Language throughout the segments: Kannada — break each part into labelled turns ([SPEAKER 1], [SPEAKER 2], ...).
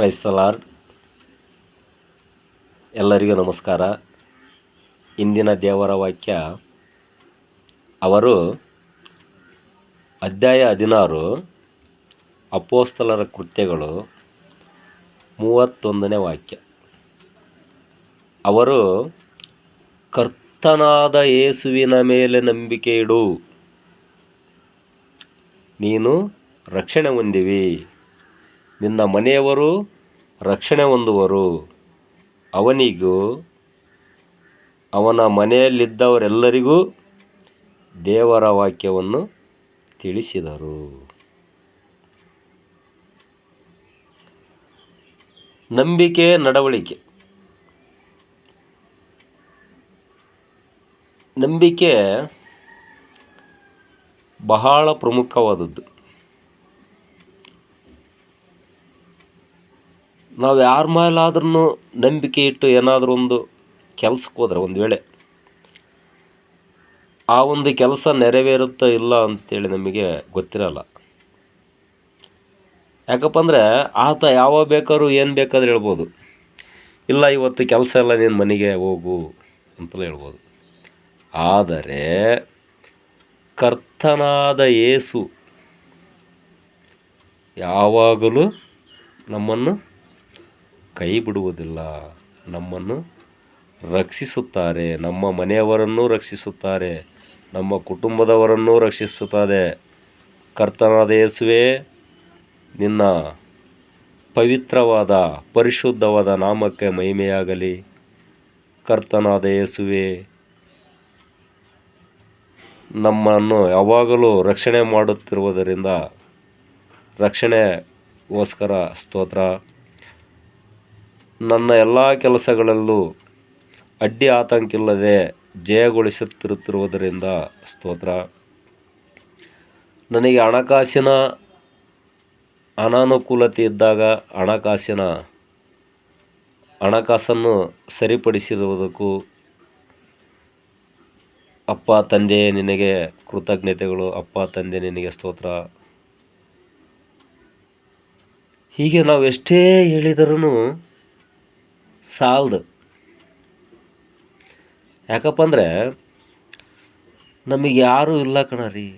[SPEAKER 1] ಕ್ರೈಸ್ತಲಾರ್ಡ್ ಎಲ್ಲರಿಗೂ ನಮಸ್ಕಾರ. ಇಂದಿನ ದೇವರ ವಾಕ್ಯ, ಅವರು ಅಧ್ಯಾಯ ಹದಿನಾರು, ಅಪೋಸ್ತಲರ ಕೃತ್ಯಗಳು ಮೂವತ್ತೊಂದನೇ ವಾಕ್ಯ. ಅವರು, ಕರ್ತನಾದ ಯೇಸುವಿನ ಮೇಲೆ ನಂಬಿಕೆ ಇಡು. ನೀನು ರಕ್ಷಣೆ ಹೊಂದಿವಿ ನಿನ್ನ ಮನೆಯವರು ರಕ್ಷಣೆ ಹೊಂದುವರು. ಅವನಿಗೂ, ಅವನ ಮನೆಯಲ್ಲಿದ್ದವರೆಲ್ಲರಿಗೂ ದೇವರ ವಾಕ್ಯವನ್ನು ತಿಳಿಸಿದರು. ನಂಬಿಕೆ, ನಡವಳಿಕೆ. ನಂಬಿಕೆ ಬಹಳ ಪ್ರಮುಖವಾದದ್ದು. ನಾವು ಯಾರ ಮೇಲಾದ್ರೂ ನಂಬಿಕೆ ಇಟ್ಟು ಏನಾದರೂ ಒಂದು ಕೆಲ್ಸಕ್ಕೆ ಹೋದ್ರೆ ಒಂದು ವೇಳೆ, ಆ ಒಂದು ಕೆಲಸ ನೆರವೇರುತ್ತಾ ಇಲ್ಲ ಅಂತೇಳಿ ನಮಗೆ ಗೊತ್ತಿರಲ್ಲ. ಯಾಕಪ್ಪ ಅಂದರೆ ಆತ ಯಾವ ಬೇಕಾದ್ರೂ ಏನು ಬೇಕಾದ್ರೂ ಹೇಳ್ಬೋದು. ಇಲ್ಲ ಇವತ್ತು ಕೆಲಸ ಎಲ್ಲ ನೀನು ಮನೆಗೆ ಹೋಗು ಅಂತಲೇ ಹೇಳ್ಬೋದು. ಆದರೆ ಕರ್ತನಾದ ಏಸು ಯಾವಾಗಲೂ ನಮ್ಮನ್ನು ಕೈ ಬಿಡುವುದಿಲ್ಲ. ನಮ್ಮನ್ನು ರಕ್ಷಿಸುತ್ತಾರೆ. ನಮ್ಮ ಮನೆಯವರನ್ನು ರಕ್ಷಿಸುತ್ತಾರೆ. ನಮ್ಮ ಕುಟುಂಬದವರನ್ನು ರಕ್ಷಿಸುತ್ತದೆ ಕರ್ತನಾದ ಯೇಸುವೆ, ನಿನ್ನ ಪವಿತ್ರವಾದ, ಪರಿಶುದ್ಧವಾದ ನಾಮಕ್ಕೆ ಮಹಿಮೆಯಾಗಲಿ. ಕರ್ತನಾದ ಯೇಸುವೆ, ನಮ್ಮನ್ನು ಯಾವಾಗಲೂ ರಕ್ಷಣೆ ಮಾಡುತ್ತಿರುವುದರಿಂದ ರಕ್ಷಣೆಗೋಸ್ಕರ ಸ್ತೋತ್ರ. ನನ್ನ ಎಲ್ಲ ಕೆಲಸಗಳಲ್ಲೂ ಅಡ್ಡಿ ಆತಂಕಿಲ್ಲದೆ ಜಯಗೊಳಿಸುತ್ತಿರುತ್ತಿರುವುದರಿಂದ ಸ್ತೋತ್ರ. ನನಗೆ ಹಣಕಾಸಿನ ಅನಾನುಕೂಲತೆ ಇದ್ದಾಗ ಹಣಕಾಸಿನ ಹಣಕಾಸನ್ನು ಸರಿಪಡಿಸಿರುವುದಕ್ಕೂ ಅಪ್ಪ, ತಂದೆ ನಿನಗೆ ಕೃತಜ್ಞತೆಗಳು. ಅಪ್ಪ, ತಂದೆ ನಿನಗೆ ಸ್ತೋತ್ರ. ಹೀಗೆ ನಾವು ಎಷ್ಟೇ ಹೇಳಿದರೂ ಸಾಲದು. ಯಾಕಪ್ಪ ಅಂದರೆ ನಮಗೆ ಯಾರೂ ಇಲ್ಲ ಕಣರಿ.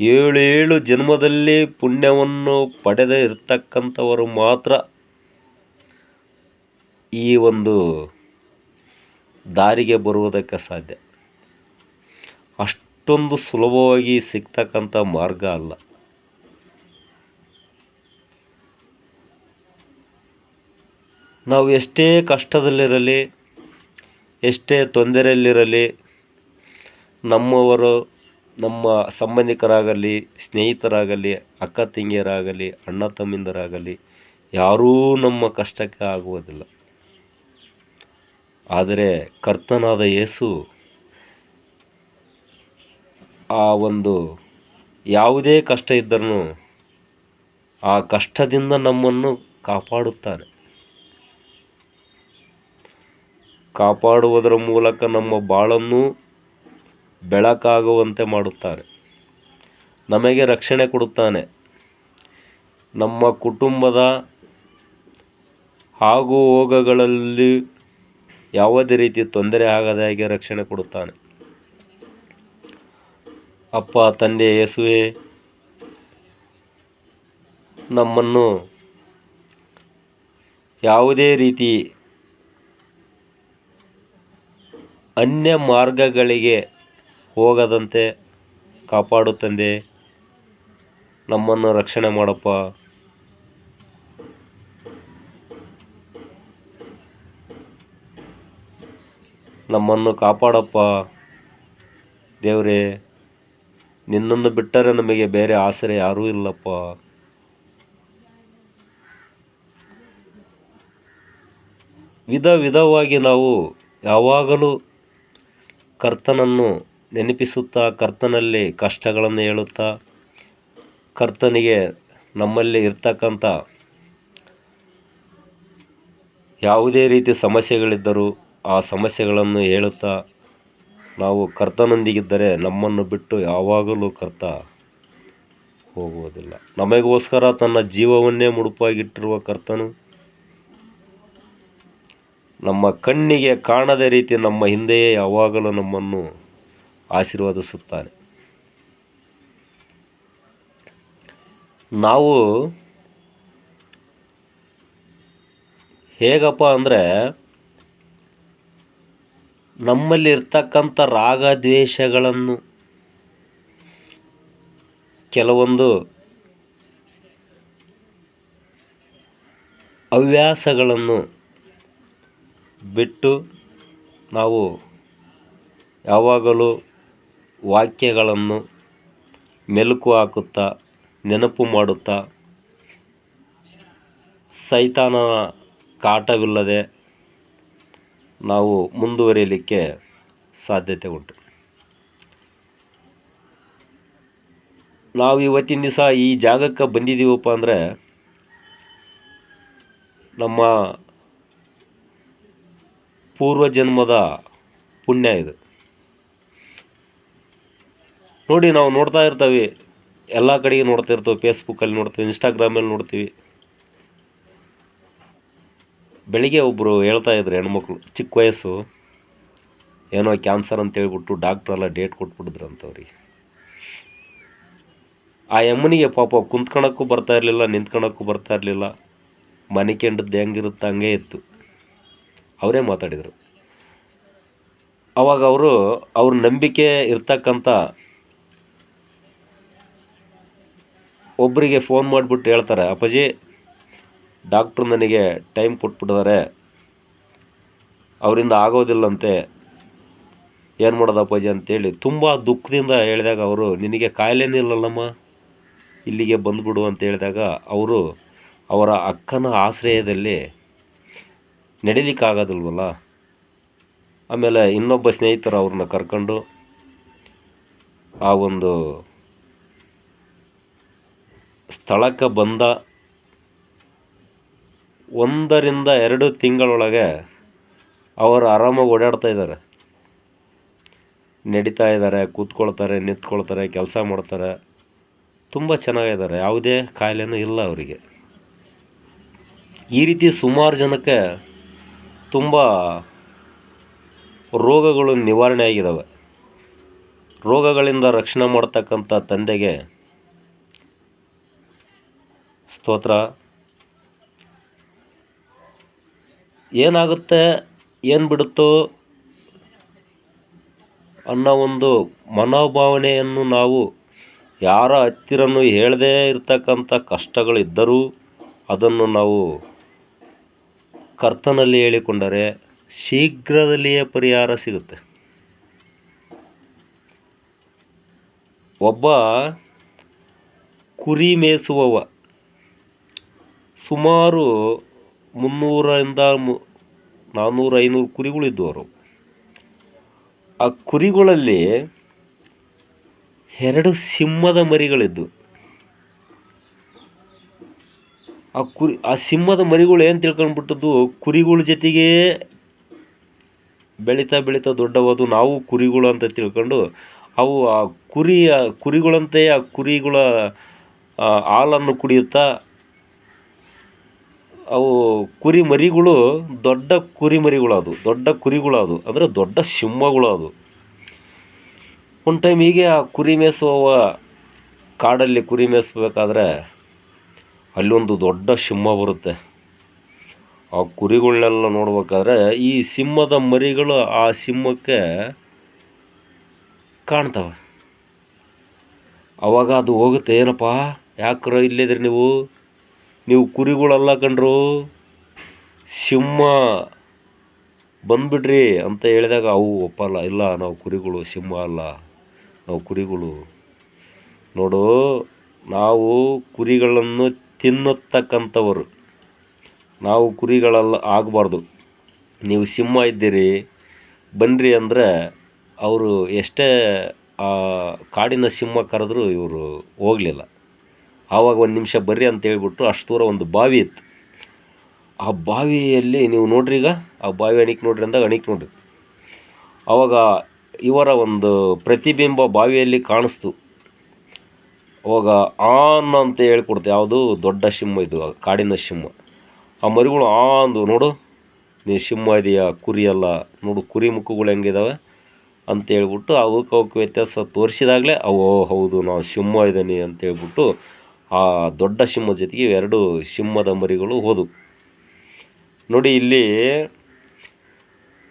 [SPEAKER 1] ಏಳೇಳು ಜನ್ಮದಲ್ಲಿ ಪುಣ್ಯವನ್ನು ಪಡೆದೇ ಇರ್ತಕ್ಕಂಥವರು ಮಾತ್ರ ಈ ಒಂದು ದಾರಿಗೆ ಬರುವುದಕ್ಕೆ ಸಾಧ್ಯ. ಅಷ್ಟೊಂದು ಸುಲಭವಾಗಿ ಸಿಗ್ತಕ್ಕಂಥ ಮಾರ್ಗ ಅಲ್ಲ. ನಾವು ಎಷ್ಟೇ ಕಷ್ಟದಲ್ಲಿರಲಿ, ಎಷ್ಟೇ ತೊಂದರೆಯಲ್ಲಿರಲಿ, ನಮ್ಮವರು, ನಮ್ಮ ಸಂಬಂಧಿಕರಾಗಲಿ, ಸ್ನೇಹಿತರಾಗಲಿ, ಅಕ್ಕ ತಂಗಿಯರಾಗಲಿ, ಅಣ್ಣ ತಮ್ಮಿಂದರಾಗಲಿ, ಯಾರೂ ನಮ್ಮ ಕಷ್ಟಕ್ಕೆ ಆಗುವುದಿಲ್ಲ. ಆದರೆ ಕರ್ತನಾದ ಯೇಸು ಆ ಒಂದು ಯಾವುದೇ ಕಷ್ಟ ಇದ್ದರೂ ಆ ಕಷ್ಟದಿಂದ ನಮ್ಮನ್ನು ಕಾಪಾಡುತ್ತಾನೆ. ಕಾಪಾಡುವುದರ ಮೂಲಕ ನಮ್ಮ ಬಾಳನ್ನು ಬೆಳಕಾಗುವಂತೆ ಮಾಡುತ್ತಾನೆ ನಮಗೆ ರಕ್ಷಣೆ ಕೊಡುತ್ತಾನೆ. ನಮ್ಮ ಕುಟುಂಬದ ಆಗು ಹೋಗಗಳಲ್ಲಿ ಯಾವುದೇ ರೀತಿ ತೊಂದರೆ ಆಗದ ಹಾಗೆ ರಕ್ಷಣೆ ಕೊಡುತ್ತಾನೆ. ಅಪ್ಪ, ತಂದೆ, ಯೇಸುವೆ, ನಮ್ಮನ್ನು ಯಾವುದೇ ರೀತಿ ಅನ್ಯ ಮಾರ್ಗಗಳಿಗೆ ಹೋಗದಂತೆ ಕಾಪಾಡು ತಂದೆ. ನಮ್ಮನ್ನು ರಕ್ಷಣೆ ಮಾಡಪ್ಪ. ನಮ್ಮನ್ನು ಕಾಪಾಡಪ್ಪ. ದೇವರೇ, ನಿನ್ನನ್ನು ಬಿಟ್ಟರೆ ನಮಗೆ ಬೇರೆ ಆಸರೆ ಯಾರೂ ಇಲ್ಲಪ್ಪ. ವಿಧ ವಿಧವಾಗಿ ನಾವು ಯಾವಾಗಲೂ ಕರ್ತನನ್ನು ನೆನಪಿಸುತ್ತಾ ಕರ್ತನಲ್ಲಿ ಕಷ್ಟಗಳನ್ನು ಹೇಳುತ್ತಾ ಕರ್ತನಿಗೆ ನಮ್ಮಲ್ಲಿ ಇರ್ತಕ್ಕಂಥ ಯಾವುದೇ ರೀತಿ ಸಮಸ್ಯೆಗಳಿದ್ದರೂ ಆ ಸಮಸ್ಯೆಗಳನ್ನು ಹೇಳುತ್ತಾ ನಾವು ಕರ್ತನೊಂದಿಗಿದ್ದರೆ ನಮ್ಮನ್ನು ಬಿಟ್ಟು ಯಾವಾಗಲೂ ಕರ್ತ ಹೋಗುವುದಿಲ್ಲ. ನಮಗೋಸ್ಕರ ತನ್ನ ಜೀವವನ್ನೇ ಮುಡುಪಾಗಿಟ್ಟಿರುವ ಕರ್ತನು ನಮ್ಮ ಕಣ್ಣಿಗೆ ಕಾಣದ ರೀತಿ ನಮ್ಮ ಹಿಂದೆಯೇ ಯಾವಾಗಲೂ ನಮ್ಮನ್ನು ಆಶೀರ್ವದಿಸುತ್ತಾನೆ. ನಾವು ಹೇಗಪ್ಪ ಅಂದರೆ ನಮ್ಮಲ್ಲಿ ರಾಗದ್ವೇಷಗಳನ್ನು ರಾಗ ದ್ವೇಷಗಳನ್ನು ಕೆಲವೊಂದು ಹವ್ಯಾಸಗಳನ್ನು ಬಿಟ್ಟು ನಾವು ಯಾವಾಗಲೂ ವಾಕ್ಯಗಳನ್ನು ಮೆಲುಕು ಹಾಕುತ್ತಾ, ನೆನಪು ಮಾಡುತ್ತಾ, ಸೈತಾನನ ಕಾಟವಿಲ್ಲದೆ ನಾವು ಮುಂದುವರಿಯಲಿಕ್ಕೆ ಸಾಧ್ಯತೆ ಉಂಟು. ನಾವು ಇವತ್ತಿನ ದಿವಸ ಈ ಜಾಗಕ್ಕೆ ಬಂದಿದ್ದೀವಪ್ಪ ಅಂದರೆ ನಮ್ಮ ಪೂರ್ವಜನ್ಮದ ಪುಣ್ಯ ಇದು. ನೋಡಿ ನಾವು ನೋಡ್ತಾ ಇರ್ತೀವಿ, ಎಲ್ಲ ಕಡೆಗೆ ನೋಡ್ತಾ ಇರ್ತೀವಿ ಫೇಸ್ಬುಕ್ಕಲ್ಲಿ ನೋಡ್ತೀವಿ ಇನ್ಸ್ಟಾಗ್ರಾಮಲ್ಲಿ ನೋಡ್ತೀವಿ. ಬೆಳಿಗ್ಗೆ ಒಬ್ಬರು ಹೇಳ್ತಾ ಇದ್ರು ಹೆಣ್ಮಕ್ಳು, ಚಿಕ್ಕ ವಯಸ್ಸು, ಏನೋ ಕ್ಯಾನ್ಸರ್ ಅಂತ ಹೇಳ್ಬಿಟ್ಟು ಡಾಕ್ಟ್ರೆಲ್ಲ ಡೇಟ್ ಕೊಟ್ಬಿಟ್ಟಿದ್ರು ಅಂತವ್ರಿಗೆ ಆ ಎಮ್ಮನಿಗೆ ಪಾಪ ಕುಂತ್ಕೊಳಕ್ಕೂ ಬರ್ತಾ ಇರಲಿಲ್ಲ, ನಿಂತ್ಕೊಳಕ್ಕೂ ಬರ್ತಾ ಇರಲಿಲ್ಲ. ಮನೆ ಕೆಂಡದ್ದು ಹೆಂಗಿರುತ್ತೆ ಹಂಗೆ ಇತ್ತು. ಅವರೇ ಮಾತಾಡಿದರು. ಅವಾಗ ಅವರು ಅವ್ರ ನಂಬಿಕೆ ಇರ್ತಕ್ಕಂಥ ಒಬ್ಬರಿಗೆ ಫೋನ್ ಮಾಡಿಬಿಟ್ಟು ಹೇಳ್ತಾರೆ, ಅಪ್ಪಾಜಿ, ಡಾಕ್ಟ್ರು ನನಗೆ ಟೈಮ್ ಕೊಟ್ಬಿಟ್ಟಿದ್ದಾರೆ. ಅವರಿಂದ ಆಗೋದಿಲ್ಲಂತೆ. ಏನು ಮಾಡೋದು ಅಪ್ಪಾಜಿ? ಅಂತೇಳಿ ತುಂಬ ದುಃಖದಿಂದ ಹೇಳಿದಾಗ ಅವರು, ನಿನಗೆ ಕಾಯಿಲೆನೇ ಇಲ್ಲಲ್ಲಮ್ಮ. ಇಲ್ಲಿಗೆ ಬಂದುಬಿಡು ಅಂತ ಹೇಳಿದಾಗ ಅವರು ಅವರ ಅಕ್ಕನ ಆಶ್ರಯದಲ್ಲಿ ನಡಿಲಿಕ್ಕಾಗೋದಿಲ್ವಲ್ಲ? ಆಮೇಲೆ ಇನ್ನೊಬ್ಬ ಸ್ನೇಹಿತರು ಅವ್ರನ್ನ ಕರ್ಕೊಂಡು ಆ ಒಂದು ಸ್ಥಳಕ್ಕೆ ಬಂದ ಒಂದರಿಂದ ಎರಡು ತಿಂಗಳೊಳಗೆ ಅವರು ಆರಾಮಾಗಿ ಓಡಾಡ್ತಾ ಇದ್ದಾರೆ. ನಡೀತಾ ಇದ್ದಾರೆ, ಕೂತ್ಕೊಳ್ತಾರೆ, ನಿಂತ್ಕೊಳ್ತಾರೆ, ಕೆಲಸ ಮಾಡ್ತಾರೆ. ತುಂಬ ಚೆನ್ನಾಗಿದ್ದಾರೆ. ಯಾವುದೇ ಕಾಯಿಲೆನೂ ಇಲ್ಲ ಅವರಿಗೆ. ಈ ರೀತಿ ಸುಮಾರು ಜನಕ್ಕೆ ತುಂಬ ರೋಗಗಳು ನಿವಾರಣೆ ಆಗಿದ್ದಾವೆ ರೋಗಗಳಿಂದ ರಕ್ಷಣೆ ಮಾಡ್ತಕ್ಕಂಥ ತಂದೆಗೆ ಸ್ತೋತ್ರ. ಏನಾಗುತ್ತೆ, ಏನು ಬಿಡುತ್ತೋ ಅನ್ನೋ ಒಂದು ಮನೋಭಾವನೆಯನ್ನು ನಾವು ಯಾರ ಹತ್ತಿರನೂ ಹೇಳದೇ ಇರತಕ್ಕಂಥ ಕಷ್ಟಗಳಿದ್ದರೂ ಅದನ್ನು ನಾವು ಕರ್ತನಲ್ಲಿ ಹೇಳಿಕೊಂಡರೆ ಶೀಘ್ರದಲ್ಲಿಯೇ ಪರಿಹಾರ ಸಿಗುತ್ತೆ. ಒಬ್ಬ ಕುರಿ ಮೇಯಿಸುವವ, ಸುಮಾರು ಮುನ್ನೂರರಿಂದ ಮು ನಾನ್ನೂರು ಐನೂರು ಕುರಿಗಳಿದ್ದವರು ಆ ಕುರಿಗಳಲ್ಲಿ ಎರಡು ಸಿಂಹದ ಮರಿಗಳಿದ್ವು ಆ ಕುರಿ, ಆ ಸಿಂಹದ ಮರಿಗಳು ಏನು ತಿಳ್ಕೊಂಡ್ಬಿಟ್ಟದ್ದು? ಕುರಿಗಳ ಜೊತೆಗೇ ಬೆಳೀತಾ ಬೆಳೀತಾ ದೊಡ್ಡವಾದು ನಾವು ಕುರಿಗಳು ಅಂತ ತಿಳ್ಕೊಂಡು, ಅವು ಆ ಕುರಿಯ, ಕುರಿಗಳಂತೆ ಆ ಕುರಿಗಳ ಹಾಲನ್ನು ಕುಡಿಯುತ್ತಾ, ಅವು ಕುರಿ ಮರಿಗಳು ದೊಡ್ಡ ಕುರಿ ಮರಿಗಳದು ದೊಡ್ಡ ಕುರಿಗಳದು ಅದು ಅಂದರೆ ದೊಡ್ಡ ಸಿಂಹಗಳು ಅದು ಒಂದು ಟೈಮ್ ಹೀಗೆ ಆ ಕುರಿ ಮೇಯಿಸುವ ಕಾಡಲ್ಲಿ ಕುರಿ ಮೇಯಿಸ್ಬೇಕಾದ್ರೆ ಅಲ್ಲೊಂದು ದೊಡ್ಡ ಸಿಂಹ ಬರುತ್ತೆ. ಆ ಕುರಿಗಳನ್ನೆಲ್ಲ ನೋಡ್ಬೇಕಾದ್ರೆ ಈ ಸಿಂಹದ ಮರಿಗಳು ಆ ಸಿಂಹಕ್ಕೆ ಕಾಣ್ತವೆ. ಅವಾಗ ಅದು ಹೋಗುತ್ತೆ, ಏನಪ್ಪ? ಯಾಕ್ರ ಇಲ್ಲಿದ್ರಿ ನೀವು? ನೀವು ಕುರಿಗಳೆಲ್ಲ ಕಂಡ್ರು ಸಿಂಹ ಬಂದುಬಿಡ್ರಿ ಅಂತ ಹೇಳಿದಾಗ ಅವು ಒಪ್ಪಲ್ಲ, ಇಲ್ಲ, ನಾವು ಕುರಿಗಳು, ಸಿಂಹ ಅಲ್ಲ, ನಾವು ಕುರಿಗಳು. ನೋಡು, ನಾವು ಕುರಿಗಳನ್ನು ತಿನ್ನತಕ್ಕಂಥವರು ನಾವು ಕುರಿಗಳಲ್ಲ ಆಗಬಾರ್ದು. ನೀವು ಸಿಂಹ ಇದ್ದೀರಿ ಬನ್ನಿರಿ ಅಂದರೆ ಅವರು ಎಷ್ಟೇ, ಆ, ಕಾಡಿನ ಸಿಂಹ ಕರೆದ್ರೂ ಇವರು ಹೋಗಲಿಲ್ಲ. ಆವಾಗ ಒಂದು ನಿಮಿಷ ಬರ್ರಿ ಅಂತ ಹೇಳ್ಬಿಟ್ಟು ಅಷ್ಟು ದೂರ ಒಂದು ಬಾವಿ ಇತ್ತು. ಆ ಬಾವಿಯಲ್ಲಿ ನೀವು ನೋಡ್ರಿ ಈಗ, ಆ ಬಾವಿ ಅಣಿಕ್ ನೋಡ್ರಿ ಅಂದಾಗ ಅಣಿಕ್ ನೋಡ್ರಿ. ಆವಾಗ ಇವರ ಒಂದು ಪ್ರತಿಬಿಂಬ ಬಾವಿಯಲ್ಲಿ ಕಾಣಿಸ್ತು. ಅವಾಗ ಆನ್ ಅಂತ ಹೇಳ್ಕೊಡ್ತೆ, ಯಾವುದು? ದೊಡ್ಡ ಸಿಂಹ ಇದು, ಕಾಡಿನ ಸಿಂಹ ಆ ಮರಿಗಳು ಆ ಅಂದು ನೋಡು, ನೀ ಸಿಂಹ ಇದೆಯಾ, ಕುರಿ ಅಲ್ಲ, ನೋಡು, ಕುರಿ ಮುಖಗಳು ಹೆಂಗಿದಾವೆ ಅಂತ ಹೇಳ್ಬಿಟ್ಟು ಅವಕ್ಕೆ ಅವಕ್ಕೆ ವ್ಯತ್ಯಾಸ ತೋರಿಸಿದಾಗಲೇ ಅವು ಹೌದು, ನಾವು ಸಿಂಹ ಇದ್ದೀನಿ ಅಂತ ಹೇಳ್ಬಿಟ್ಟು ಆ ದೊಡ್ಡ ಸಿಂಹದ ಜೊತೆಗೆ ಎರಡು ಸಿಂಹದ ಮರಿಗಳು ಹೋದವು. ನೋಡಿ ಇಲ್ಲಿ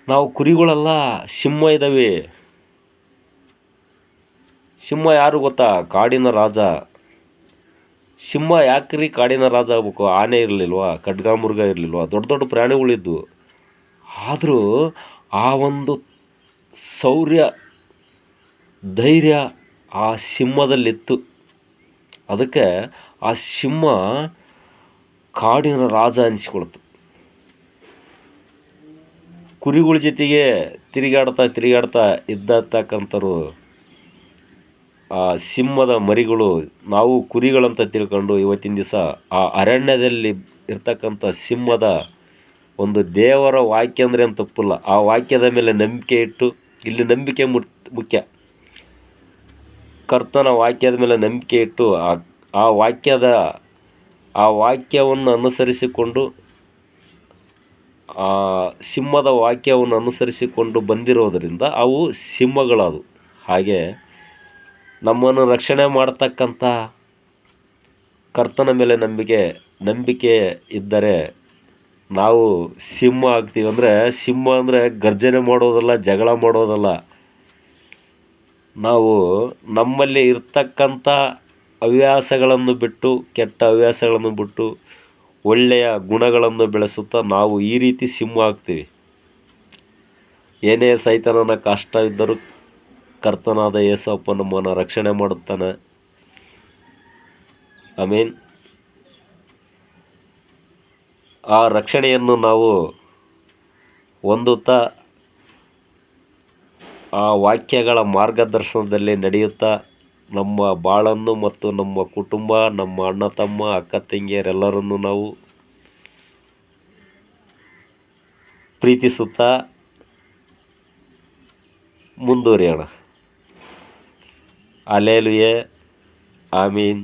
[SPEAKER 1] ನಾವು ಕುರಿಗಳೆಲ್ಲ ಸಿಂಹ ಇದ್ದಾವೆ ಸಿಂಹ ಯಾರು ಗೊತ್ತಾ? ಕಾಡಿನ ರಾಜ. ಸಿಂಹ ಯಾಕ್ರಿ ಕಾಡಿನ ರಾಜ ಆಗ್ಬೇಕು? ಆನೆ ಇರಲಿಲ್ವಾ? ಖಡ್ಗಾಮೃಗ ಇರಲಿಲ್ವಾ? ದೊಡ್ಡ ದೊಡ್ಡ ಪ್ರಾಣಿಗಳಿದ್ವು. ಆದರೂ ಆ ಒಂದು ಶೌರ್ಯ ಧೈರ್ಯ ಆ ಸಿಂಹದಲ್ಲಿತ್ತು. ಅದಕ್ಕೆ ಆ ಸಿಂಹ ಕಾಡಿನ ರಾಜ ಅನಿಸ್ಕೊಳ್ತು. ಕುರಿಗಳ ಜೊತೆಗೆ ತಿರುಗಾಡ್ತಾ ತಿರುಗಾಡ್ತಾ ಇದ್ದತಕ್ಕಂಥವ್ರು ಆ, ಸಿಂಹದ ಮರಿಗಳು, ನಾವು ಕುರಿಗಳಂತ ತಿಳ್ಕೊಂಡು ಇವತ್ತಿನ ದಿವಸ ಆ ಅರಣ್ಯದಲ್ಲಿ ಇರ್ತಕ್ಕಂಥ ಸಿಂಹದ ಒಂದು ದೇವರ ವಾಕ್ಯ ಅಂದರೆ ಏನು ತಪ್ಪಿಲ್ಲ. ಆ ವಾಕ್ಯದ ಮೇಲೆ ನಂಬಿಕೆ ಇಟ್ಟು, ಇಲ್ಲಿ ನಂಬಿಕೆ ಮುಖ್ಯ. ಕರ್ತನ ವಾಕ್ಯದ ಮೇಲೆ ನಂಬಿಕೆ ಇಟ್ಟು ಆ ಆ ವಾಕ್ಯದ, ಆ ವಾಕ್ಯವನ್ನು ಅನುಸರಿಸಿಕೊಂಡು, ಆ ಸಿಂಹದ ವಾಕ್ಯವನ್ನು ಅನುಸರಿಸಿಕೊಂಡು ಬಂದಿರೋದರಿಂದ ಅವು ಸಿಂಹಗಳದು ಹಾಗೆ ನಮ್ಮನ್ನು ರಕ್ಷಣೆ ಮಾಡತಕ್ಕಂಥ ಕರ್ತನ ಮೇಲೆ ನಂಬಿಕೆ ನಂಬಿಕೆ ಇದ್ದರೆ ನಾವು ಸಿಂಹ ಆಗ್ತೀವಿ. ಅಂದರೆ ಸಿಂಹ ಅಂದರೆ ಗರ್ಜನೆ ಮಾಡೋದಲ್ಲ, ಜಗಳ ಮಾಡೋದಲ್ಲ. ನಾವು ನಮ್ಮಲ್ಲಿ ಇರ್ತಕ್ಕಂಥ ಹವ್ಯಾಸಗಳನ್ನು ಬಿಟ್ಟು, ಕೆಟ್ಟ ಹವ್ಯಾಸಗಳನ್ನು ಬಿಟ್ಟು, ಒಳ್ಳೆಯ ಗುಣಗಳನ್ನು ಬೆಳೆಸುತ್ತಾ ನಾವು ಈ ರೀತಿ ಸಿಂಹ ಆಗ್ತೀವಿ. ಏನೇ ಸೈತನನ ಕಷ್ಟ ಇದ್ದರೂ ಕರ್ತನಾದ ಯೇಸಪ್ಪ ನಮ್ಮನ್ನು ರಕ್ಷಣೆ ಮಾಡುತ್ತಾನೆ. ಐ ಮೀನ್ ಆ ರಕ್ಷಣೆಯನ್ನು ನಾವು ಹೊಂದುತ್ತಾ, ಆ ವಾಕ್ಯಗಳ ಮಾರ್ಗದರ್ಶನದಲ್ಲಿ ನಡೆಯುತ್ತಾ, ನಮ್ಮ ಬಾಳನ್ನು ಮತ್ತು ನಮ್ಮ ಕುಟುಂಬ, ನಮ್ಮ ಅಣ್ಣ, ತಮ್ಮ, ಅಕ್ಕ, ತಂಗಿಯರೆಲ್ಲರನ್ನು ನಾವು ಪ್ರೀತಿಸುತ್ತಾ ಮುಂದುವರಿಯೋಣ. அலேலுய ஆமீன்